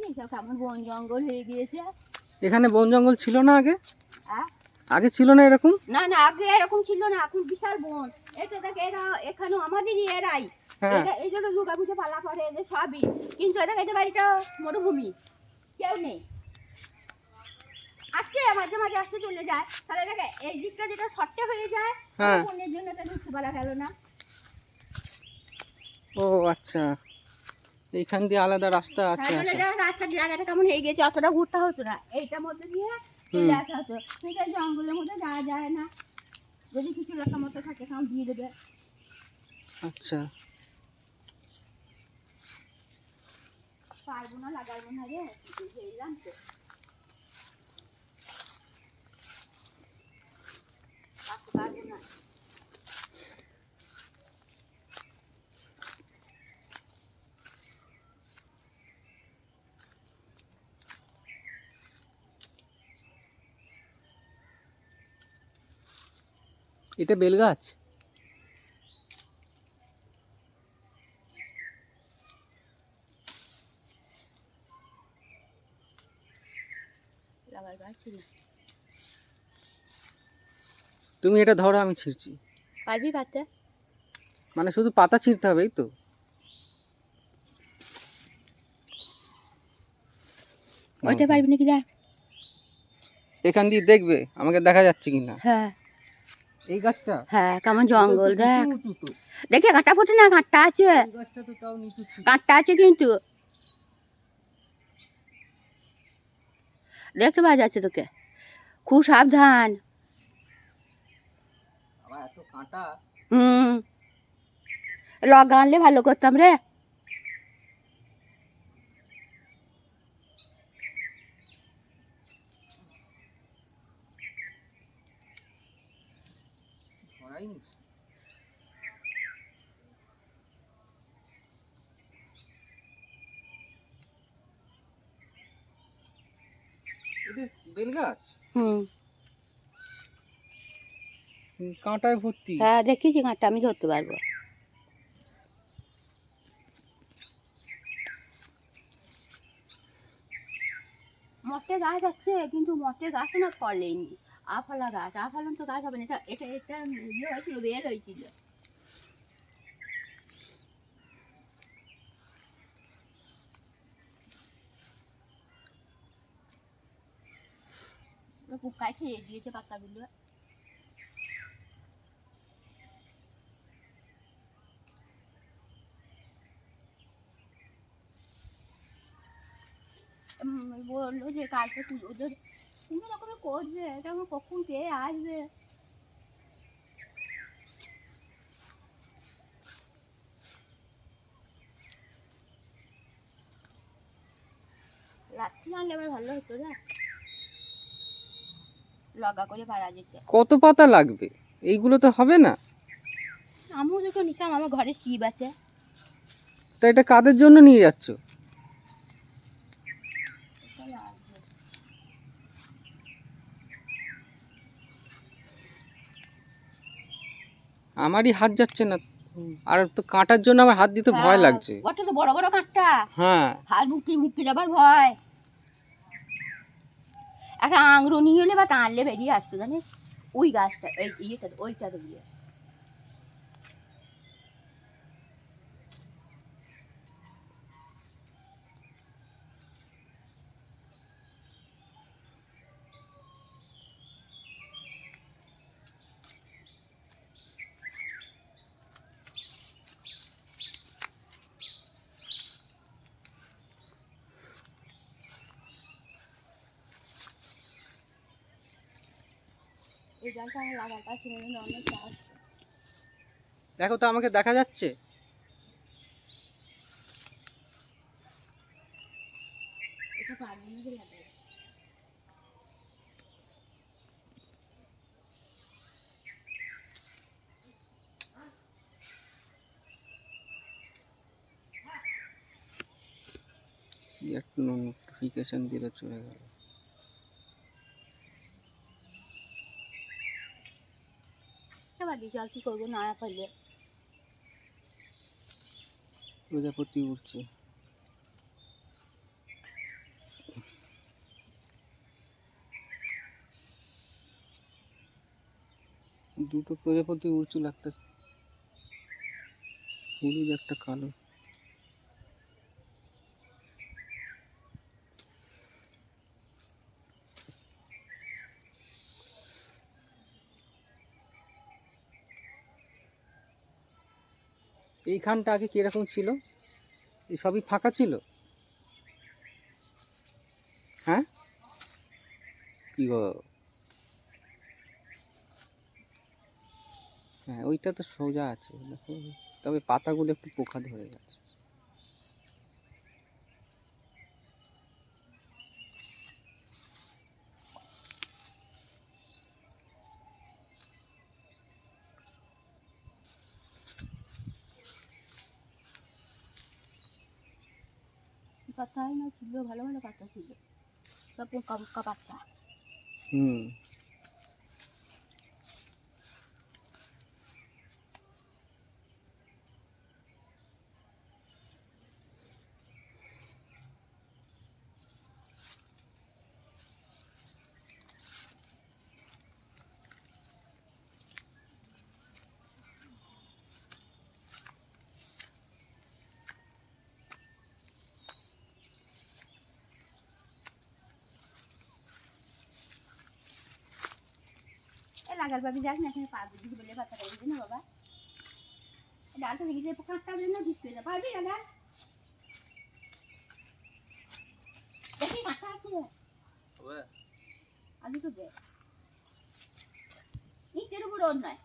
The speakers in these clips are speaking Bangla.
দেখেছিস সব কেমন বন জঙ্গল হয়ে গিয়েছে। এখানে বন জঙ্গল ছিল না আগে? হ্যাঁ? আগে ছিল না এরকম? না না আগে এরকম ছিল না এখন বিশাল বন। এটা দেখ এরা এখানে আমাদেরই এরাই। হ্যাঁ। এই জন্য দুর্গা পুজো পালা করে এদের সবই। কিন্তু এদের বাড়িটা মরুভূমি। কেউ নেই। আসছে মাঝে মাঝে আসতে চলে যায়। তাহলে দেখে এই দিকটা যেটা শর্টে হয়ে যায় হ্যাঁ। বনের জন্য পারা গেল না। ও আচ্ছা। এইখান দিয়ে আলাদা রাস্তা আছে জায়গাটা কেমন হয়ে গেছে অতটা ঘুরতে হতো না। এইটার মধ্যে দিয়ে চলে আসা হতো। জঙ্গলের মধ্যে যাওয়া যায় না। যদি কিছু মতো থাকে তাও দিয়ে দেবে। আচ্ছা। পারব না লাগাবো না রে বুঝলাম তো পারতে পারব না এটা বেলগাছ গাছ? তুমি এটা ধরো আমি ছিঁড়ছি। পারবি পারতে মানে শুধু পাতা ছিঁড়তে হবে এই তো। ওইটা পারবি নাকি দেখ? এখান দিয়ে দেখবে আমাকে দেখা যাচ্ছে কিনা। হ্যাঁ। এই গাছটা? হ্যাঁ কেমন জঙ্গল দেখ। উঁচু দেখে কাঁটা ফোটে না আছে। আছে কিন্তু। দেখতে পাওয়া যাচ্ছে তোকে। খুব সাবধান। হুম। লগা আনলে ভালো করতাম রে। হুম হুম, কাঁটায় ভর্তি হ্যাঁ দেখেছি কাঁটা আমি ধরতে পারব মটে গাছ আছে কিন্তু মটে গাছ না ফলেনি আফলা গাছ আফলন তো গাছ হবে না এটা এটা এটা ইয়ে হয়েছিল বের হয়েছিল পোকায় খেয়ে দিয়েছে পাতাগুলো বলল যে কালকে ওদের কোনো রকমে করবে এটা আমার কখন কে আসবে রাত্রি আনলে আবার ভালো হতো রে লগা করে পারা যেত কত পাতা লাগবে? এইগুলো তো হবে না। আমিও নিতাম আমার ঘরে শিব আছে। তা এটা কাদের জন্য নিয়ে যাচ্ছ? আমারই হাত যাচ্ছে না। আর তো কাঁটার জন্য আমার হাত দিতে ভয় লাগছে। ওটা তো বড় বড় কাঁটা। হ্যাঁ। হাত মুক্তি মুক্তি যাবার ভয়। একটা আংরো হলে বা টানলে বেরিয়ে আসতো জানিস? ওই গাছটা এই ইয়েটা ওইটা দিয়ে। দেখো তো আমাকে দেখা যাচ্ছে। একটা নোটিফিকেশন দিলে চলে গেল। বিচার কি করব? না ফেললে প্রজাপতি উঠছে দুটো প্রজাপতি উড়ছে লাগতেছে হলুদ একটা কালো। এইখানটা আগে কীরকম ছিল? এই সবই ফাঁকা ছিল? হ্যাঁ? কী গো? হ্যাঁ ওইটা তো সোজা আছে। তবে পাতাগুলো একটু পোকা ধরে গেছে। ছিল ভালো ভালো পাতা ছিল। পোকা পোকা পাতা হুম। এ লাগার পাবি যাস না এখানে পা দিবি বলে পাতা দিবি না বাবা? ডালটা ভেঙে দিয়ে কাঁচটা দিলে না ভিজতে যা পারবি লাগা দেখি কাঁচা আছে। আগে তো দে। ইটের উপর ওর নয়।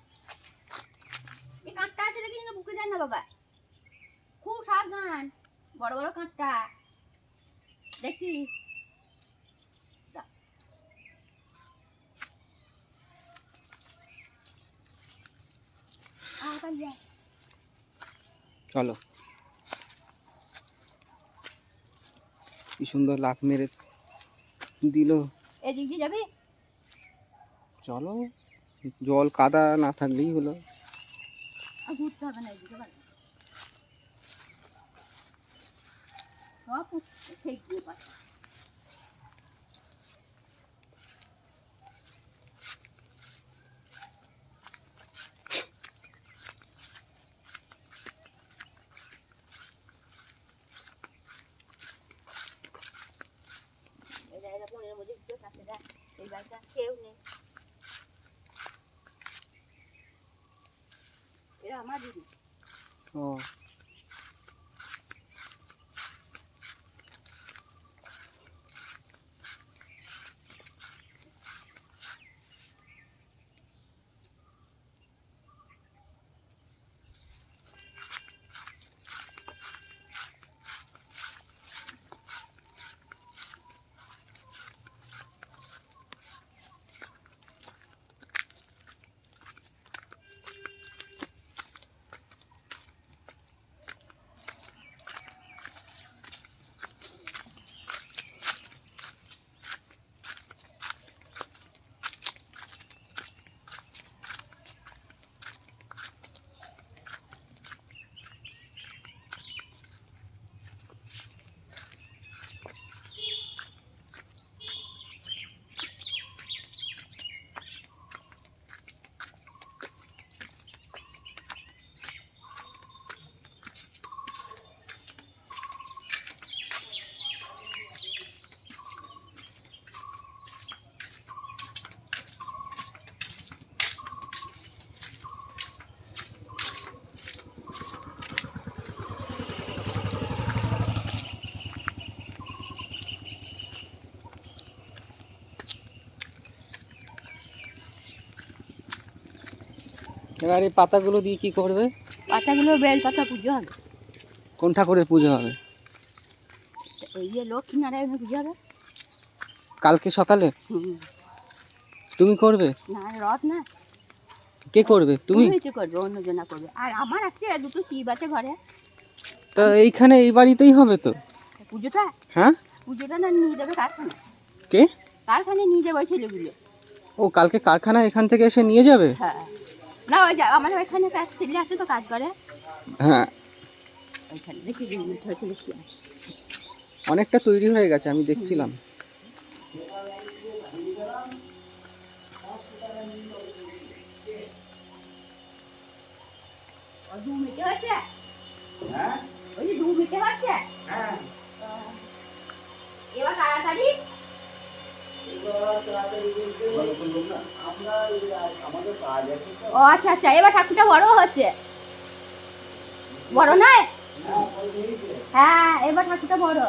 এই কাঁচটা আছে দেখি না বুকে যায় না বাবা। খুব সাবধান। বড় বড় কাঁচটা দেখি চলো। কি সুন্দর লাফ মেরে দিল। এদিক দিয়ে যাবি? চলো জল কাদা না থাকলেই হলো। ঘুরতে হবে না এদিকে সব ঠিক দিয়ে পাচ্ছে এই জায়গাটা পনেরো মধ্যে কেউ থাকে না এই বাড়িটা কেউ নেই এরা আমার এবার এই পাতাগুলো দিয়ে কি করবে? পাতাগুলো বেল পাতা পুজো হবে। কোন ঠাকুরের পুজো হবে? এই যে লক্ষ্মী নারায়ণের পুজো হবে। কালকে সকালে? তুমি করবে? না রথ না। কে করবে? তুমি? তো করবে অন্যজনা করবে। আর আমার আছে দুটো শিব আছে ঘরে। তা এইখানে এই বাড়িতেই হবে তো? পুজোটা? হ্যাঁ? পুজোটা না নিয়ে যাবে কারখানা কে? কারখানায় নিয়ে যাবে ছেলেগুলো। ও কালকে কারখানা এখান থেকে এসে নিয়ে যাবে? হ্যাঁ। না ওইখানে আছে তো কাজ করে। হ্যাঁ। ওইখানে দেখি অনেকটা তৈরি হয়ে গেছে আমি দেখছিলাম। দু হ্যাঁ? ওই দু মিটে হচ্ছে হ্যাঁ। ও আচ্ছা আচ্ছা এবার ঠাকুরটা বড় হচ্ছে। বড় নয়? হ্যাঁ এবার ঠাকুরটা বড়।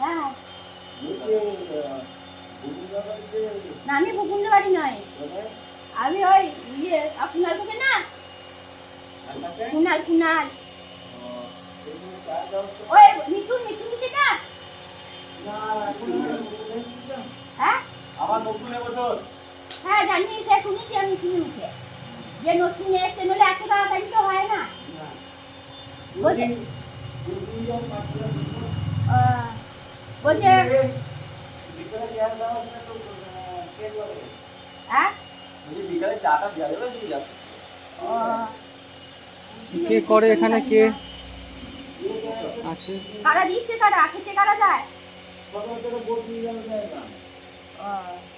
হ্যাঁ। না, আমি ভুকুন্দ বাড়ি নয়। আমি ওই ইয়ে আপনার থেকে না? কুনাল কুনাল। ওই মিঠুন মিঠুন থেকে না? হ্যাঁ? নতুন এবছর? হ্যাঁ জানি সে শুনেছি আমি যে নতুন এসছে নলে এত তাড়াতাড়ি তো হয় না। বলছে হ্যাঁ? কে করে এখানে কে? আছে। কারা দিচ্ছে কারা খেতে কারা যায়? সকাল